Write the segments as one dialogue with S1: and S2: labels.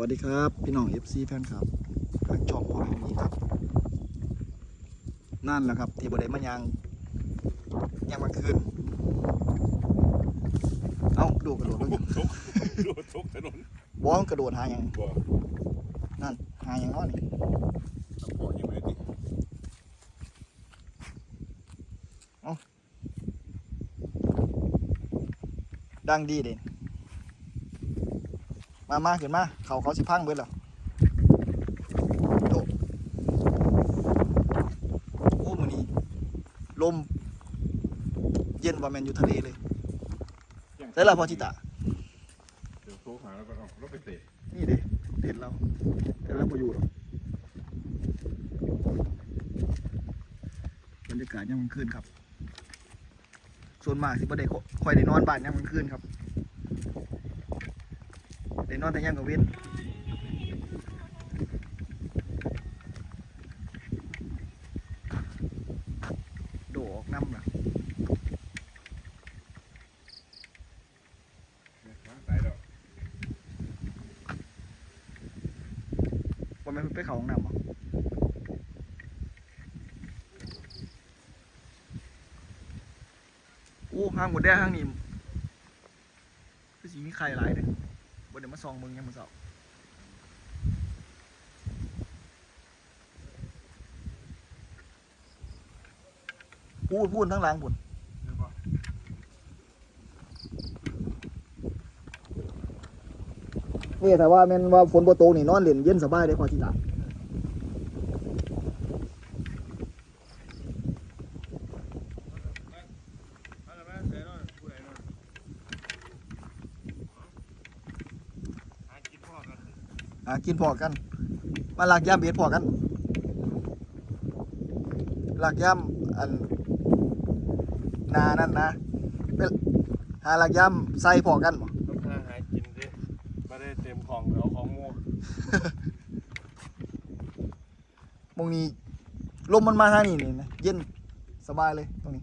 S1: วัสดีครับ พี่น้อง FC แฟนครับทางช่องพ่อแห่งนี้ครับ นั่นแหละครับ ที่บไดมายางยางมันคืน เอ้า ดูกระโดดแล้ว
S2: ทุกทุกทุกถนน
S1: บ้องกระโดดหายัง
S2: บ่
S1: นั่น หายังน้อนี่
S2: พอยังไม่ติ
S1: ดังดีเด่น มามาขึ้นมา เขาเขาสิพังเบิดแล้วโดโอ้มือนี้ลม เย็นกว่าแมนอยู่ทะเลเลยได้ละพอชิตะ
S2: เดี๋ยวโทรหาแล้วก็เอารถไปเตะ
S1: นี่เด้เด็ดเราแต่เราไปอยู่หรอกบรรยากาศยังมันคืนครับ ส่วนมากสิบ่ได้คอยได้นอนบ้านยังมันคืนครับ ได้นอนแต่ยังกับเว้นโดออกน้ำล่ะ
S2: ตายแล้ว
S1: ว่ามันไปเขาห้องน้ำเหรออู้ห้างหมดได้ห้างนี้คือสีมีใครหลายเลย บ่เดี๋ยวมาซองมึงยังมึงสอบพูดพูดทั้งหลังพูดนี่แต่ว่าแมันว่าฝนบ่ตกนี่นอนเล่นเย็นสบายได้พอที่ละ หากินพอกัน มาหลักย่ามเบียดพอกันหลักย่ามอันนานั่นนะเป็นหาหลักย่ามใส่พอกันบ่
S3: ต้องหาหากินดิไม่ได้เต็มของเอาของโม่
S1: มงนี้ลมมันมาทางนี้นี่นะเย็นสบายเลยตรงนี้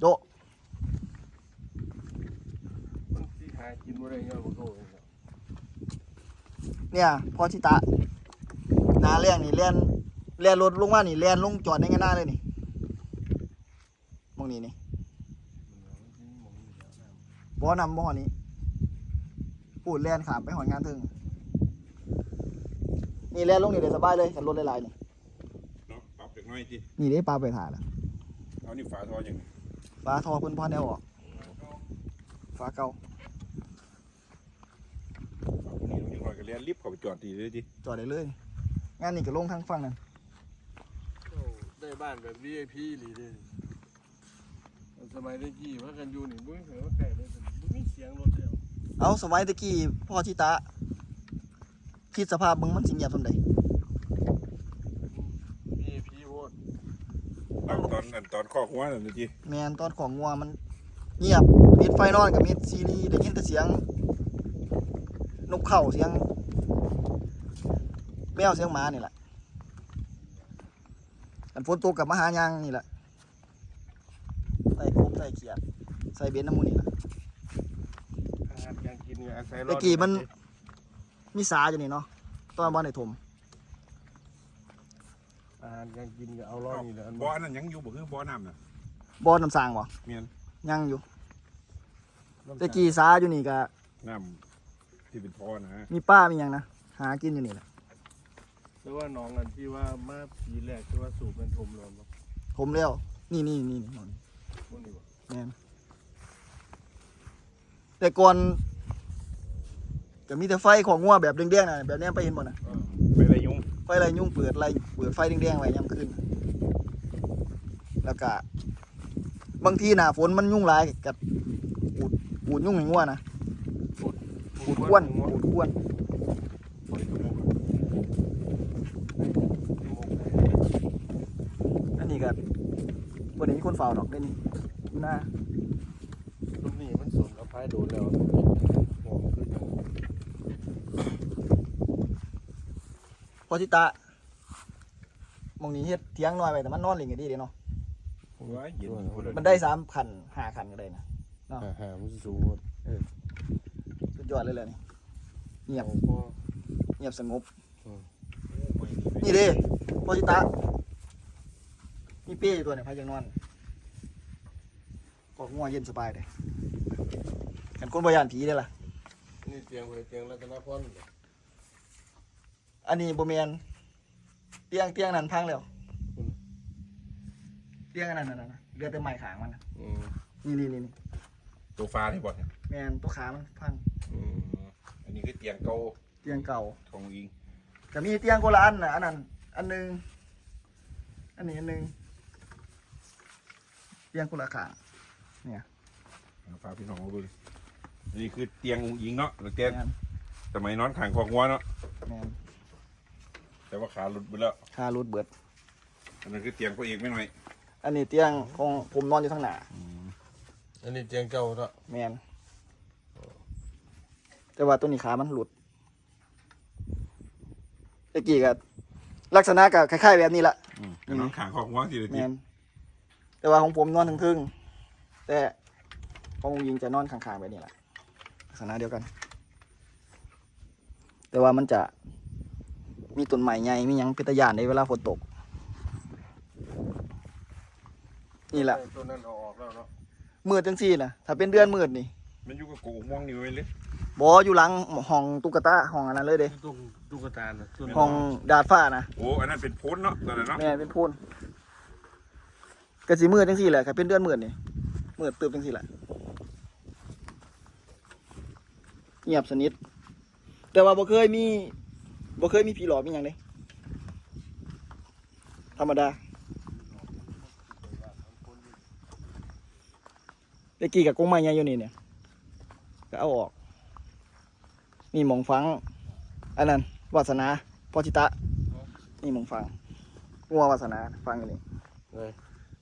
S1: โดะ
S3: มันที่หากินไม่ได้เงี้ยมันก็
S1: เนี่ยพอชิตะหนาแรงนี่แล่นแล่นรถลงมานี่แล่นลงจอดในงานหน้าเลยนี่มองนี้นี่บ่อนำบ่อนี้ปูดแล่นขามไปหอนงานถึงนี่แล่นลงนี่ได้สบายเลยกันรถหลายๆนี่
S2: เนาะปรับจากน้อยที
S1: นี่ได้ปลาไปถ่ายแล้ว
S2: เอานี่ฝาทออย่าง
S1: ปลาทอเพิ่นพอแนวออกฟ้าเก่า
S2: นี่ ต้องยังคอยกันเรียนรีบเข้าไปจอดทีเลยที
S1: จอดได้เลย งานนี่ก็ลงทางฝั่งนั้น
S3: ได้บ้านแบบ VIP หรือดิสมัยตะกี้ว่ากันอยู่นี่มึงเห็นว่าไก่เลยมึงมีเสียงรถเดียว
S1: เอาสมัยตะกี้พ่อชิตะคิดสภาพมึงมันสิเงียบสำใด
S3: VIP โคตร
S2: ตอนตอนนั้นตอนข้อหัวนั่นเลยที
S1: แมนตอนของงัวมันเงียบมิดไฟนอนกับมิดซีรีได้ยินแต่เสียงนกเข่าเสียงแมวเสียงหมานี่แหละอันฝนตกกับมาหายางนี่แหละใส่กบใส่เขียดใส่เบนน้ำมูนี่แหละ
S3: อาหารการกินเนี่ยอาศัยรอด
S1: ตะกี้มันมีสาอยู่นี่เนาะตอนบ้านในถม
S3: อาหารการกินก็เอารอดนี่แหละอัน
S2: บ่ออันนั้นยังอยู่บ่คือบ่อน้ำน่ะ
S1: บ่อน้ำสางบ่
S2: เมียน
S1: ยังอยู่ตะกี้สาอยู่นี่ก็
S2: น้ำที่เป็นท่อนะฮะ
S1: มีป้ามีหยังนะหากินอยู่นี่แหละ
S3: แต่ว่าน้องอันที่ว่ามาปีแรกที่ว่าสูบเป็นทมเลยมั้ง
S1: ถมแล้ว นี่นี่นี่นี่
S3: พวกนี้บ่
S1: แม่นแต่ก่อนก็มีแต่ไฟของงัวแบบแดงๆน่ะแบบนี้ไปเห็นบ่น่ะ
S2: เออไปไรยุง
S1: ไฟไรยุ่งเปิดไรเปิดไฟแดงๆไว้ยามคืนแล้วก็บางทีหน้าฝนมันยุ่งหลายกับปูดปูดยุ่งให้งัวนะปูดอ้วนปูดอ้วน
S2: ปล่อยกระโมก
S1: อันนี้ ก็บ่ได้มีคนเฝ้าดอกเด้นี่อยู่หน้า
S3: ลูกนี่มันสนกับไฟโดนแล้วหัวมันคือจัง
S1: พอทิตะหมองนี้เฮ็ดเถียงน้อยไปแต่มันนอนเล่นกันดีเด้เนาะ
S2: ว้ายเย็นพุ่เลย
S1: มันได้สามคันห้าคันก็ได้นะ
S3: อ่าฮะมันสูง
S1: สุดยอดเลยแหละนี่เงียบ
S3: โอ้โห
S1: เงียบสงบ
S2: โอ้ไม่นี่
S1: นี่เด้พอจิตะ มีเป้อยู่ตัวเนี่ยพายังนอนก็ง่วงเย็นสบายเลยกันคนบยานผีได้อล่ะ
S3: นี่เตียงเว้ยเตียงรัตนพร
S1: อันนี้บ่แมนเตียงเตียงนั้นพังแล้วเตียงอันนั้นน่ะนะเหลือแต่ไม้ขางมันน่ะ
S3: อืม
S1: นี่นี่นี่นี่
S2: ตัวฟ้าที่บอกเนี่ย
S1: แมนตัวขามันพัง
S3: อืม
S2: อันนี้คือเตียงเก่า
S1: เตียงเก่า
S2: ของอิง
S1: ก็มีเตียงคนละอันน่ะอันนั้นอันหนึงอันนี้อันหนึง เตียงคนละขาง
S2: ฟ้าพี่น้องมาดูดิอันนี้คือเตียงองอิงเนาะแล้วแก
S1: แมน
S2: สมัยนอนขังคอกงัวเนาะ
S1: แมน
S2: แต่ว่าขาหลุดไปแล้ว
S1: คารูดเบิด
S2: อันนั้นคือเตียงพระเอกไม่หน่อย
S1: อันนี้เตียงของผมนอนอยู่ข้างหน้า
S3: อันนี้เตียงเก่าเนาะ
S1: แมนแต่ว่าตัวนี้ขามันหลุดตะกี้ก็ลักษณะก็คล้ายๆแบบนี้ละ
S2: อืมแต่นอนขังคอกงัวสิเลย
S1: แม
S2: ที
S1: น แต่ว่าของผมนอนถึงทึ่งๆแต่ของยิงจะนอนข้างๆแบบนี้แหละลักษณะเดียวกัน แต่ว่ามันจะมีต้นไม้ใหญ่มีหยังเป็นตะยานในเวลาฝนตก นี่แหละ
S3: ตัวนั้นเอาออกแล้วเนาะ
S1: มืดจังซี่นะถ้าเป็นเดือนมืดนี่
S2: มันอยู่กับโกม่วงนี่ไว้เลย
S1: บออยู่หลังห้องตุ๊กตาห้องอันนั้นเลยเด้
S3: ตุ๊กตุ๊กตาน่ะตัวนั้น
S1: ห้องดาดฟ้านะ
S2: โอ้อันนั้นเป็นโพ้นเนาะตอนนั้นเนาะ
S1: แม่นเป็นพูน กระสีมืดจังซี่แหละครับเป็นเดือนมืดนี่มืดตึบจังซี่แหละเงียบสนิท แต่ว่าบ่เคยมีบ่เคยมีผีหลอกมีหยังเลยธรรมดาตะกี้กับกงไม้ใหญ่อยู่นี่เนี่ยก็เอาออก นี่หมองฟัง อันนั้นวาสนาพอจิตะ นี่หมองฟังงัววาสนาฟังอยู่นี่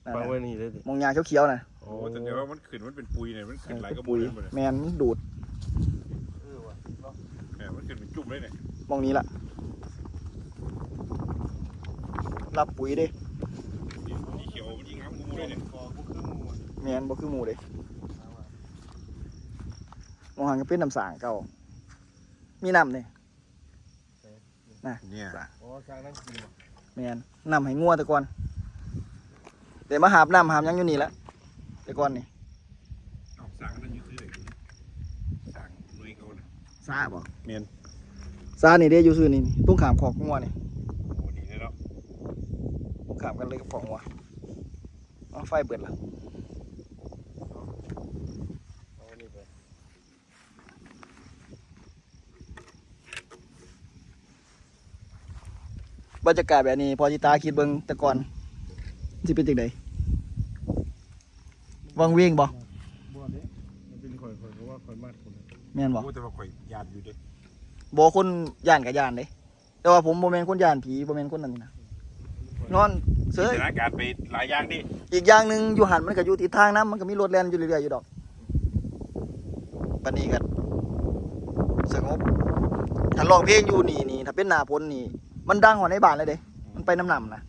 S1: นั่น
S3: ฟัง
S1: น่ะ
S3: ไว้นี่เลยดิ
S1: หมองยาเขียวๆนะ
S2: โอ้แต่เดี๋ยวว่ามันขึ้นมันเป็นปุยเนี่ยมันขึ้นหลายกระ
S1: ปุ๋
S2: บุ
S1: ย
S2: ยเลยหมดเลย
S1: แมนมันดูด
S3: เออว่ะเนาะ
S2: แหมมันขึ้นเป็นจุ่มเลยเนี่ย
S1: หมองนี้ละรับปุ๋ยเด้
S2: สีเขียวมันยิ่งงามงูเลยเนี่ย
S3: คอกูคือหมูอะ
S1: แมนบ่คือหมูเด้หมองหันก็เป็นน้ำสางเก่ามีน้ำนี่
S2: เนี่ย
S3: อ๋อสร้างนั่งกินว่ะ
S1: แมนน้ำให้งัวแต่ก่อน แต่มาหาบน้ำหามหยังอยู่นี่แหละแต่ก่อนนี่
S2: เอาสร้างอันนั้นอยู่ที่ไหนสร้างหน่วยเขาเนี่ย
S1: ซาบ่
S2: เมียน
S1: ซานี่เด้อยู่ซื่อนี่นี่ต้องขามขอกงัวนี่
S2: โอ้ดีเลยเนาะ
S1: ต้องขามกันเลยกับขอกงัวเอาไฟเบิดละ
S3: เอาอันนี่ไป
S1: บรรยากาศแบบนี้พอจิตาคิดเบิ่งแต่ก่อน สิเป็นจังไดวังเวงบ่
S3: บ่เด้มันเป็นข่อยข่อยเพราะว่าข่อยมาดคนน่ะ
S1: แม่นบ่
S2: โอ้แต่ว่าข่อยยานอยู่เด้
S1: บ่คนย่านกับย่านเด้แต่ว่าผมบ่แม่นคนย่านผีบ่แม่นคนนั้นนี่นะนอนเส
S2: จิน
S1: ย
S2: ตนาการไปหลายอย่างดิ
S1: อีกอย่างหนึงอยู่หันมันก็อยู่ติดทางน้ำมันก็มีรถแล่นอยู่เรื่อยๆอยู่ดอกปันนี้ก็สงบถ้าร้องเพลงอยู่นี่นี่ถ้าเป็นหน้าฝนนี่ มันดังกว่าในบ้านเลยเด้มันไปน้ำหนำนะ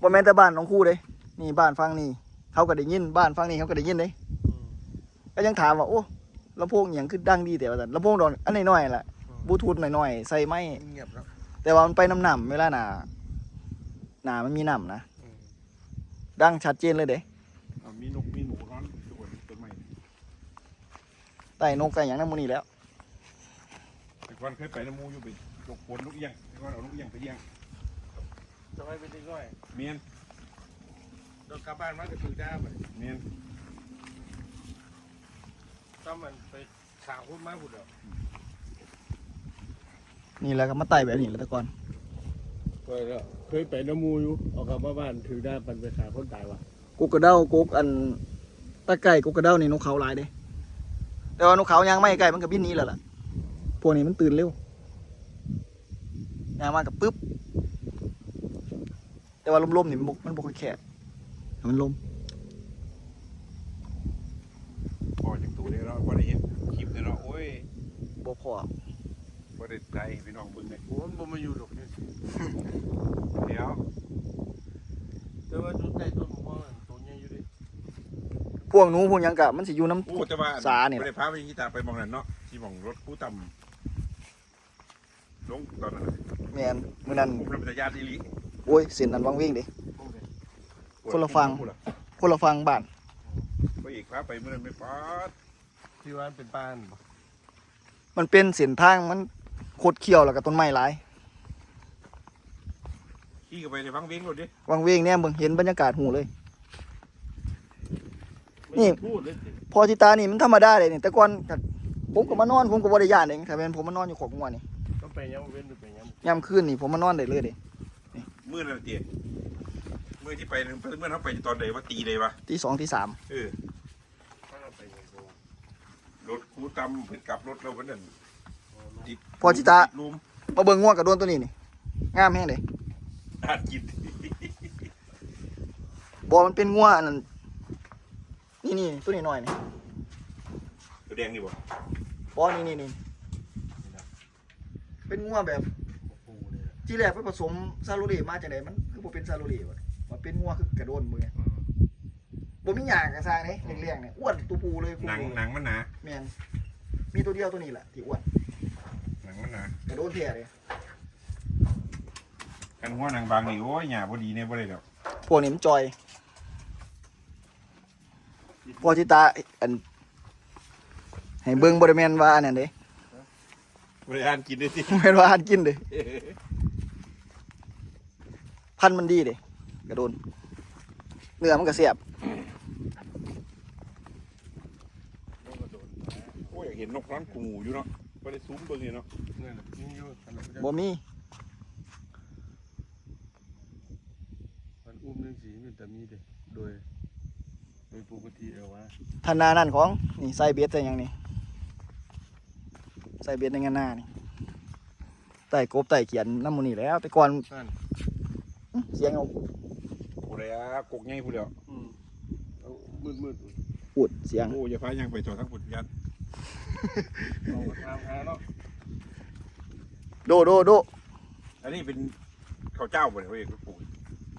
S1: บ่แม่นแต่บ้านของครู่เด้นี่บ้านฟังนี่เขาก็ได้ยินบ้านฟังนี่เขาก็ได้ยินเด้
S3: อืม
S1: ก็ยังถามว่าโอ้ลำโพงอหย่างคือดังดีแต่ว่าแต่ลำโพงดอนอันน้อยๆแหละบลูทูธหน่อยๆใส่ไม้
S3: เงียบแล้ว
S1: แต่ว่ามันไปน้ำหนำเวลาหนาหนามันมีหนำนะ
S3: อืม
S1: ดังชัดเจนเลยเด้
S2: เอามีนกมีหนูร้อนทุกคนต้นไม้
S1: ไต่นกไก่อย่างนั้นมูนี่แล้ว
S2: แต่ก่อนเคยไปน้ำมูอยู่ไปยกโคนลูกเอี้ยงแต่ก่อนเอาลูกเอี้ยงไปเอี้ยง
S3: จะไปเป็นเด็กน้อย
S2: เมียน
S3: เรากลับบ้านมาก็ถือด้าไป
S2: เมียน
S3: ถ้ามันไปข่าวพูดมาพูดเดียว
S1: นี่แหละก็มาไต่แบบนี้แหล้วแต่ก่อน
S3: เคยแล้วเคยไปน้ำมูอยู่เอากลับมาบ้านถือด้าปันไปขาคนตายว่ะ
S1: กุกกระเด้ากุกอันตะไก่กุกกระเด้านี่นกเขาหลายเด้แต่ว่านกเขายังไม่ไก่มันก็บินหนี้แล้วล่ะพวกนี้มันตื่นเร็วยางมากับปึ๊บแต่ ว่าลมๆนี่มันบกมันบกค่อยแค่ให้มันลม
S2: พอจากตัวได้แล้วพอได้เห็นคลิปเลยเนาะโอ้ย
S1: บกพอ
S2: พอได้ใจพี่น้องเบิ่งเลย
S3: โอ้มันบ่มาอยู่ดอกนี่
S2: เดี๋ยว
S3: แต่ว่าจุดใต้ต้นมะม่วงนั่นตัวใหญ่อยู่ดิ
S1: พวกหนูพวกหยังกะมันสิอยู่น้
S2: โอ้แต่ว่า
S1: สาเนี่ย
S2: ไม่ได้พาไปที่ตาไปมองนั่นเนาะที่มองรถผู้ต่ลงตอนนั้นน่ะ
S1: แม่นมื้อนั้น
S2: ผมเป็นญาติอีหลี
S1: โอ้ยเส้นนั้นวังเวงเด้คนละฝั่งคนละฝั่งบ้าน
S2: ไปอีกพาไปเมื่อนั้นไม่ปาด
S3: ที่ว่าเป็นป้านบ่
S1: มันเป็นเส้นทางมันโคตรเขียวแล้วก็ต้นไม้หลาย
S2: ขี่กันไปในฟังเวงรถดิ
S1: วังเวงเนี่ยเบิ่งเห็นบรรยากาศหูเลย
S3: ไม่
S1: นี่
S3: พูดเลยสิ
S1: พอทิตานี่มันธรรมดาเลยนี่แต่ก่อนก็ผมก็มานอนผมก็บ่ได้ย่านเองถ้าเป็นผมมานอนอยู่ขอกงัวนี่
S3: ต้องไปย้ำเว้นหรือไปย้
S1: ยามคืนนี่ผมมานอนได้เลยเด้
S2: มื่อนั่นเตี้ยมื่อที่ไปนั่นเมื่อเขาไปตอนใดว่าตีเลยวะ
S1: ตีสองตีสาม
S2: เออำ
S3: ถ้าเราไปย้ำโซ่
S2: รถคูตำเพิ่นกลับรถเราวันนั้นติด
S1: พอทิตา
S2: ลุม
S1: มาเบิ่งงัวกับโดนตัวนี้นี่งามแฮงเด้
S2: อาดกิน
S1: บ่มันเป็นงัวอันนั้นนี่นี่ตัวนี้หน่อยนี่
S2: ตัวแดงนี่บ่
S1: บ่นี่นี่นี่เป็นงัวแบบ
S3: โอ้โหเนี่ย
S1: ที่แรกไปผสมซาลูเล่มาจากไหนมัน คือบ่เป็นซาลูเล่วะมันเป็นงัวคือกระโดนมือ
S3: อืม
S1: บ่มีหยางกระซางนี่เลี้ยงๆเนี่ยอ้วนตัวปูเลย
S2: หนังหนังมันหนา
S1: แม่นมีตัวเดียวตัวนี้แหละที่อ้วน
S2: หนังมันหนาก
S1: ระโดนแท้เลย
S2: กันหัวหนังบางนี่โอ้ยหยาบ่ดีเนี่ยบ่ได้ดอก
S1: พวกนี้มันจอยพอที่ตาอันให้เบิ่งบ่ได้แม่นว่าอันนั้นเด้
S2: บ่ได้อ่านกินได้สิ
S1: แม่นว่าอันกินเด้ พันธุ์มันดีเด้กระโดนเนื้อมันก็แซ่บ
S3: ต้องกระโดด
S2: โอ้ยอยากเห็นนกร้านกูอยู่เนาะบ่ได้ซูมเบิ่งนี่เนาะ
S3: นั่นน่ะยิงอยู่ขนาด
S1: บ่มี
S3: มันอุ้มเรื่องสีมันแต่มีเด็โดยโดยปกติเอาว่า
S1: พันนานั่นของนี่ใส่เบ็ดใส่หยังนี่ใส่เบ็ดในงานหน้านี่ไต่กบไต่เขียนน้ำมันนี่แหล้ว แต่ก่อน
S3: นั่น
S1: อื้อ เสียงเอา
S2: ผู้ใดอะกกใหญ่ผู้เดียว
S3: อืมเอามืดมืด
S1: ปูดเสียง
S2: โอ้อย่าพายังไปจอดทั้งปุดยัน
S3: ๆเอาทางหาเนาะ
S1: โดโดโด
S2: อันนี้เป็นข้าวเจ้าบ่ได้เว้ยปลูก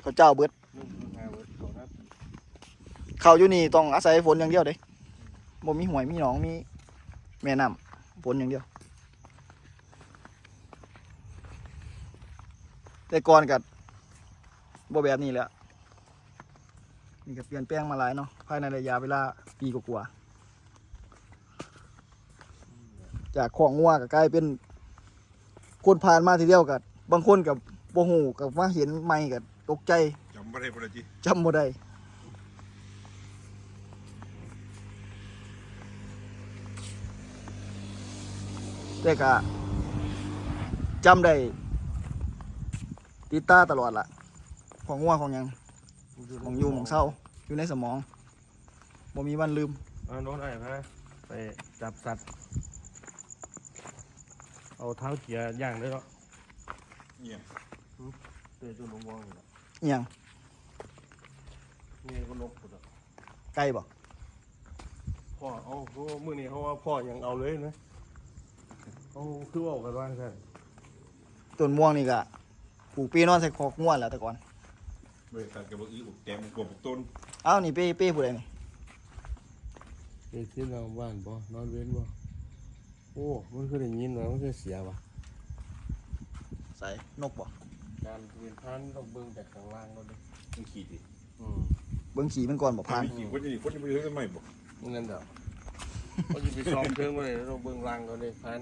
S1: เขาเจ้าเบิด
S3: นู่นหาเวิร์ดเขานะ
S1: เขาอยู่นี่ต้องอาศัยฝนอย่างเดียวเด้บ่มีหวยมีหนองมีแม่น้ำฝนอย่างเดียว แต่ก่อนกับ บ่แบบนี้แหละนี่ก็เปลี่ยนแปลงมาหลายเนาะภายในระยะเวลาปีกว่าๆจากของงัวก็กลายเป็นคนผ่านมาทีเดียวกับบางคนกับบ่ฮู้กับมาเห็นใหม่กับตกใจ
S2: จำบ่ได้บ่ได้จิ
S1: จำบ่ได้แต่ก็จำได้ติดตาตลอดละ ของง่วงของหยังของอยู่ของเศร้าอยู่ในสมองบ่มีวันลืม
S3: เอาโน้ตไอ้พะไปจับสัตว์ เอาเท้าเกียร์ย่างเลยเนาะ
S2: เนี่ย
S3: เตะจนลงวงอยู่แล้ว
S1: อิหยัง
S3: นี่ก็นกหมดแล้ว
S1: ไก่บ่
S3: พ่อเอาเพราะว่ามื้อนี้เขาว่าพ่อยังเอาเลยนะเอาคือเอากันว่าใช่
S1: ต้นม่วงนี่ก็ปลูกปีนอนใส่คอกง่วนแหล้วแต่ก่อน
S2: เว้ยตัดกับบ่อื้อบุกแตงบุกบวกบุกต้น
S1: เอ้านี่เป้เป้ผู้ใดนี่
S3: เด็กที่เราบ้านบ่นอนเว้นบ่โอ้มันคือได้ยินว่ามันคือเสียว่ะ
S1: ใส่นกบ่
S3: การเวียนพันต้องเบิ่งจากข้างล่างก็ได้
S2: มันขี่ดิ
S3: อืม
S1: เบิ่งขี่มันก่อนบ่พาน
S2: มีขี่คนนี่คนนี่บ่ได้ทำไมบ่
S3: นั่นเด้อเขาจะไปซ้อมเชิงมาเลยเราเบิ่งล่างก็ได้พัน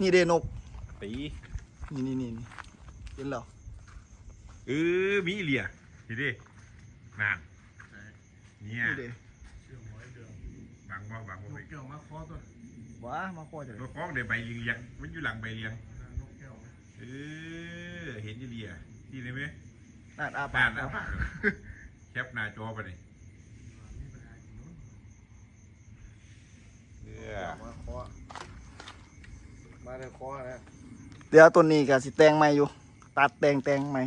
S1: นี่เด้นก
S2: ตี
S1: นี่นี่นี่นี่เห็นแล้ว
S2: เออมีอีเหลียนี่ดินั่นเนี่ย
S1: นี่เด้
S2: บังบ่บังบ่ไป
S3: เกี่ยวมาคอตัว
S1: ว้ามาคอยเถ
S2: ร
S1: อะ
S2: ถคล้องเดี๋ยวใบเลียงๆมันอยู่หลังใบเลียง
S3: นกแก้ว
S2: เออเห็นอีเหลียที่ไหนไหม
S1: นั่นอา
S2: ปา
S1: ปาก
S2: ดนะปากแคปหน้าจอไปนี่เออ
S3: มาคอมาในคอนะ
S1: เดี๋ยวต้นนี้ก็สิแต่งใหม่อยู่ ตัดแต่งแต่งใหม่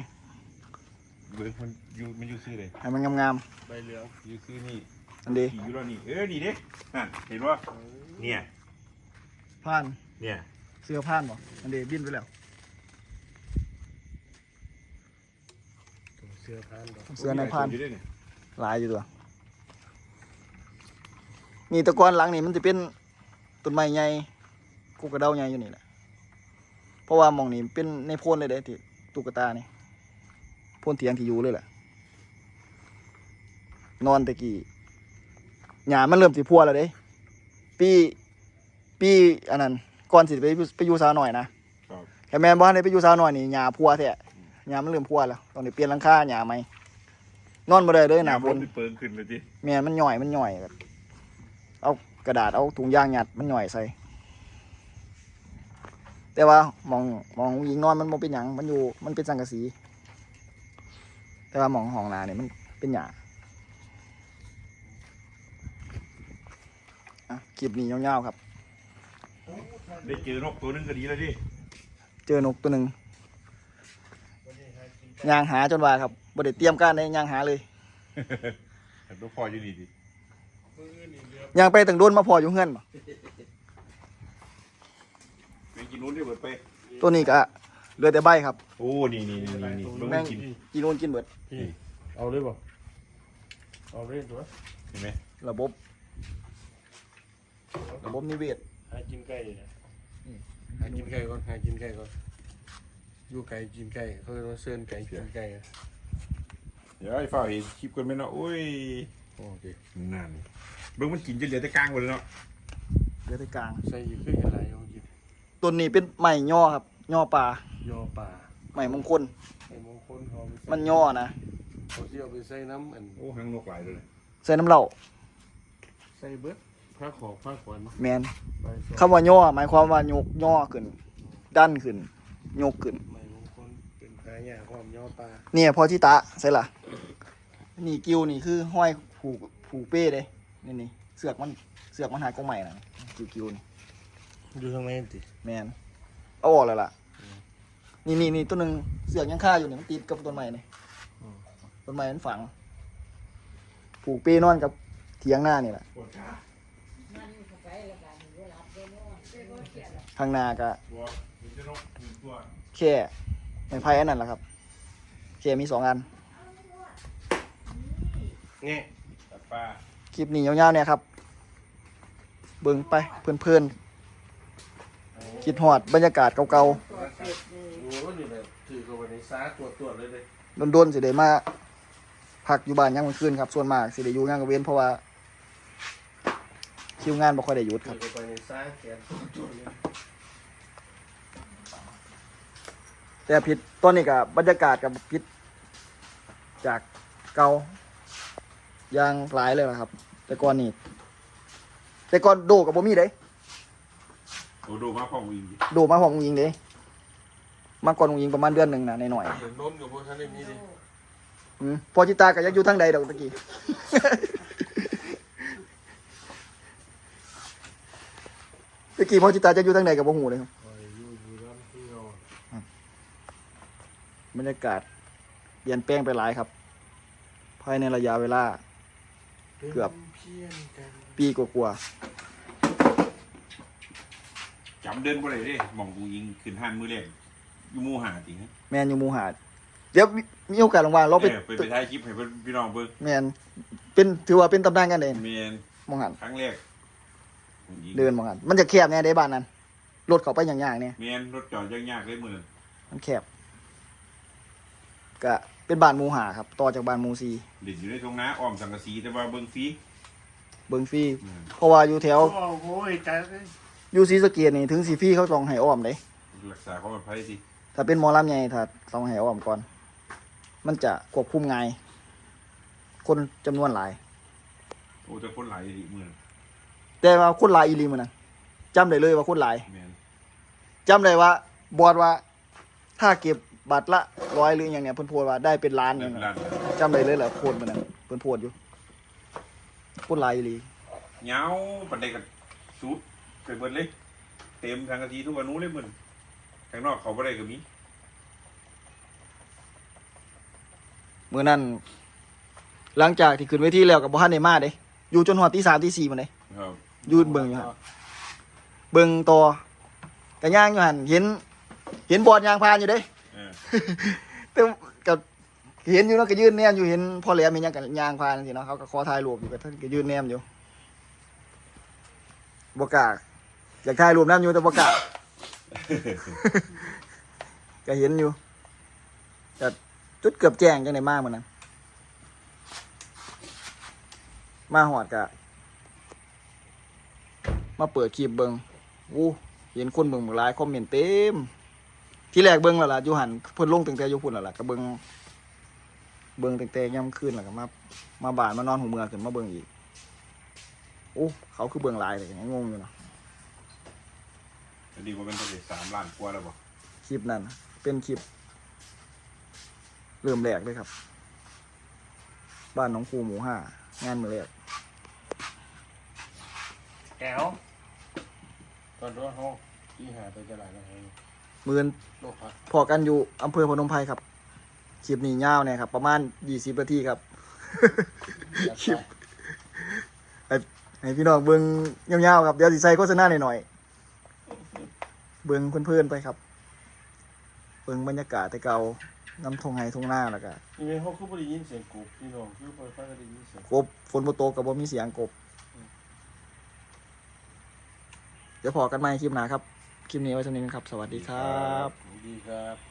S2: เบิ่งมันอยู่มันอยู่ซื้อเลย
S1: ให้มันงาม
S3: ใบเหลือง
S2: อยู่ซื้อนี่
S1: ๆอันเดี
S2: ขี่อยู่แล้วนี่ เออนี่เด้นั่นเห็นว่าเนี่ย
S1: ผ่าน
S2: เนี่ย
S1: เสือผ่านบ่อันเดีบินไปแล้ว
S3: เสื้อพันดอก
S1: เสือในผ่าน
S2: อยู่ด้วยเนี่ย
S1: หลายอยู่ตัว นี่แตะกอนหลังนี่มันจะเป็นต้นไม้ใหญ่กูกระเดาใหญ่อยู่นี่แหละ เพราะว่าหมองนี่เป็นในโพนเลยเด้ที่ตุ๊กตานี่โพนเถียงที่อยู่เลยแหละนอนตะกี้หญ้ามันเริ่มสิพัวแล้วเด้ ปีปีอันนั้นก่อนสิไปอยู่ไปอยู่สาวหน่อยนะครับแต่แม่นบ่ทันได้ไปอยู่สาวหน่อยนี่หญ้าพัวแท้หญ้ามันเริ่มพัวแล้วต้องได้เปลี่ยนหลังคาหญ้าใหม่นอนบ่ได้เด้อหน้าฝน
S2: เปิงขึ้นเลยดิ
S1: แม่นมันหย่อยมันหย่อยแบบเอากระดาษเอาถุงยางยัดมันหย่อยใส่ แต่ว่าหมองหมองหญิงนอนมันบ่เป็นหยังมันอยู่มันเป็นสังกะสี แต่ว่าหมองห้องนาเนี่ยมันเป็นหยาอะคลิปนี้ยาวๆครับ
S2: ได้เจอนกตัวหนึงก็ดีแล้วดิ
S1: เจอนกตัวหนึ่งยางหาจนว่าครับบ่ได้เตรียมการในยางหาเลย
S2: แต่ตัวพ่ออยู่นี่ดิ
S3: มืออื่นนี่เรือยา
S1: งไปตั้งโดนมาพออยู่เฮือนบ่
S2: ไปกิ นนู้นที่เบิดไป
S1: ตัวนี้ก็เหลือแต่ใบครับ
S2: โอ้นี่นี่นี่นี่นี่เบิ่ง
S1: แม่
S2: มัน
S1: ง
S2: กิน
S1: กินโน่นกินเบิด
S3: พี่เอาเลยบ่เอาเลยตัว
S1: Dạ.
S2: เห็นไหม
S1: ระบบ ระบบนิเวศ
S3: หากินไก่นะหากินไก่ก่อนหากินไก่ก่อนอยู่ไก่กินไก่เขาเรียกว่าเซินไก่กินไก่อะ
S2: เดี๋ยวไอ้ฝ้าเห็นคลิปกันไหมเนาะโอ้ย
S3: โอเค
S2: นั่นเบิ่งมันกินจนเหลือแต่กลางหมดเลยเนาะ
S1: เหลือแต่กลาง
S3: ใส่อยู่ขึ้นอะไรเอากิน
S1: ต้นนี้เป็นไม้ย่อครับย่อป่าย
S3: อป่า
S1: ไม้มงคล
S3: ไอ้มงคลเขาไปใส่
S1: มันย่อนะ
S3: เขาที่เอาไปใส่น้ำอัน
S2: โอ้หางนกหลายเลย
S1: ใส่น้ำเหล้า
S3: ใส่เบิดผ้าขอบผ้าขวัญ
S1: แมน
S3: ใบส
S1: คำว่าย่อ หมายความว่ายกย่อขึ้น ดันขึ้น ยกขึ้น
S3: ไม้มงคลเป็นพายาความยอป่า
S1: เนี่ยพอที่ตาใส่ละนี่กิวนี่คือห้อยผูกผูกเป้เลยนี่นี่เสือกมันเสือกมันหายกองใหม่นะกิวกิวนี่
S3: อยู่ทางไหนติ
S1: แมนเอาออกแล้วล่ะ นี่นี่นี่ตัวหนึ่งเสือกยังค่าอยู่นี่มันติดกับต้นไม้นี่ต้นไม้มันฝัง ผูกเป้นอนกับเถียงหน้านี่แหละ
S2: ปวดขา
S1: ข้างหน้าก็
S2: ตัวมีแต่นกหนึ่งตัว
S1: แค่ไม้ไผ่อันนั้นแหละครับแค่มีสองอัน
S3: แง่
S2: ตัดปลา
S1: คลิปนี้ยาวๆเนี่ยครับ เบิ่งไปเพื่อนๆ คิดฮอดบรรยากาศเก่า
S3: ดูว่านี่แบบถือกับวันนี้ซาตรวจตรวจเลยเลย
S1: ๆโดนๆสิได้มาพักอยู่บ้านยามกลางคืนครับ ส่วนมากสิได้อยู่งานกลางเว้นเพราะว่า คิวงานบ่ค่อยได้หยุดค
S3: ถื
S1: รั
S3: อบกับวันนี้ซาแขนตรวจตรวจเลย
S1: แต่ผิดตอนนี้กับบรรยากาศกับผิด จากเก่าอย่างหลายเลยล่ะครับ แต่ก่อนนี่แต่ก่อนโดกับบ่มีเด้
S2: โอ้ดูมาพ่อมึงดิ
S1: โดมาของอุ้งยิงเด้มาก่อนอุ้งยิงประมาณเดือนหนึ่งนะในหน่อย
S3: เห็นน้นกับพวกท่านได้มีดิ
S1: ๆอืมพอจิตากับยักอยู่ทั้งใดดอกตะกี้ ตะกี้พอจิตาจะอยู่ทั้งใดกับบ่หูเลยครับ
S3: คอยอยู่อยู่ร้านที่เรา
S1: บรรยากาศเปลี่ยนแปลงไปหลายครับ ภายในระยะเวลา เกือบ
S3: เพี้ยนกัน
S1: ปีกว่า
S2: จำเดินบ่ได้เด้หมองกูยิงขึ้นห้านมือแรกอยู่หมู่หาจริงฮะ
S1: ๆแมนอยู่หมูหาด เดี๋ยวมีมีโอกาสลงว่าเราไป
S2: เออไปไปถ่ายคลิปให้เพิ่นพี่น้องเบิ่ง
S1: แมนเป็นถือว่าเป็นตำนานกันเอง
S2: เมียน
S1: มองหัน
S2: ครั้งแรกกูยิง
S1: เดินมองหันมันจะแคบแน่ในบ้านนั้นรถเขาไปอย่างๆเนี่ย
S2: เมียนรถจอดยากๆเลยมือนั้น
S1: มันแคบก็เป็นบ้านหมูหาครับ ต่อจากบ้านหมูซี
S2: เด่นอยู่ในตรงน้าอ้อมสังกะสีแต่ว่าเบิ่งฟรี
S1: เบิงฟรี
S2: อืม
S1: เพราะว่าอยู่แถว
S3: โอ้โหจัด เลย
S1: อยู่ซีสะเกียนี่ถึงสีฟรีเขาต้องให้อ้อมเลย
S2: รักษาความปลอดภัยสิ
S1: ถ้าเป็นหมอลำใหญ่ถ้าต้องให้อ้อมก่อน มันจะควบคุมง่ายคนจำนวนหลาย
S2: โอ้แต่คนหลายดีมือนั้น
S1: แต่ว่าคนหลายอีหลีมันนะจำได้เลยว่าคนหลาย
S2: เมียน
S1: จำได้ว่า บอดว่า ถ้าเก็บบัตรละร้อยหรืออย่างเนี้ยเพิ่นโพดว่าได้เป็นล้านอ
S2: ใน
S1: ย่าง
S2: เว
S1: เงี้ย
S2: ลา
S1: จำได้เลยแหละโพดมันนะเพิ่นโพดอยู่คนหลายอีหลี
S2: เหงาปันใดกันสุด ไปเบิดเลย เต็มทางกะทีทุกวันนู้นเลยมึงข้างนอกเขาบ่ได้ก็มี
S1: มื้อนั้นหลังจากที่ขึ้นเวทีแล้วกับบ่ทันได้มาเด้อยู่จนฮอดตี3ตี4มันเด้
S2: ครับ
S1: ยืนเบิ่งอยู่หั่นเบิ่งต่อก็ย่างอยู่หั่นเห็น เห็นบอดยางพานอยู่เด้
S2: เออ
S1: แต่ก็เห็นอยู่เนาะก็ยืนแนมอยู่เห็นพ่อแหลมเห็นหยังกันยางพานสิเนาะเขาก็ขอถ่ายรูปอยู่ก็ท่านก็ยืนแนมอยู่บกล้า อยากถ่ายรูปน้ำอยู่แต่บกล้า ก็เห็นอยู่แต่จุดเกือบแจ้งจังในมากมันนั้นมาหอดกะ มาเปิดคลิปเบิงอู้เห็นคนเบิงหมหลายคอมเมนต์เต็ม ที่แรกเบิงแล้วล่ะอยู่หันเพิ่นลงตั้งแต่อยู่พุ่นแล้วล่ะก็เบิงเบิงตั้งแต่ย่ำคืนแล้วก็มา มาบ้านมานอนหูเมือขึ้นมาเบิงอีกโอ้เขาคือเบิงหลายเลยยังงงอยู่เนาะ
S2: อันนี้ว่าเป็นตัวเลขสามล้านกว่าแล้วบ่
S1: คลิปนั้นน่ะเป็นคลิป เริ่มแรกเลยครับ บ้านน้องครูหมูห้างานมือแรก
S3: แก้วตอนว่าเขาที่หาไปตลาดอะไร
S1: มือน
S3: โลกพัก
S1: พอกันอยู่อำเภอพนมไพรครับ คลิปนี้ยาวเนี่ยครับ ประมาณยี่สิบนาทีครับ คลิป ให้พี่น้องเบิ้งยาวๆครับ เดี๋ยวสิใส่โฆษณาหน่อยๆ เบิ้งเพื่อนๆไปครับ เบิ้งบรรยากาศแต่เก่าน้ำทงไห้ทงหน้าแล้วก็
S3: นี่ไงเขาคือบ่ได้ยินเสียงกูพี่น้องคือบ่ค่อยได้ยินเสียง
S1: กบฝนบ่ตกกับบ่มีเสียงกบ เดี๋ยวพอกันใหม่คลิปหน้าครับ คลิปนี้ไว้เท่านี้นะครับ สวัสดีครับ
S3: ดีครับ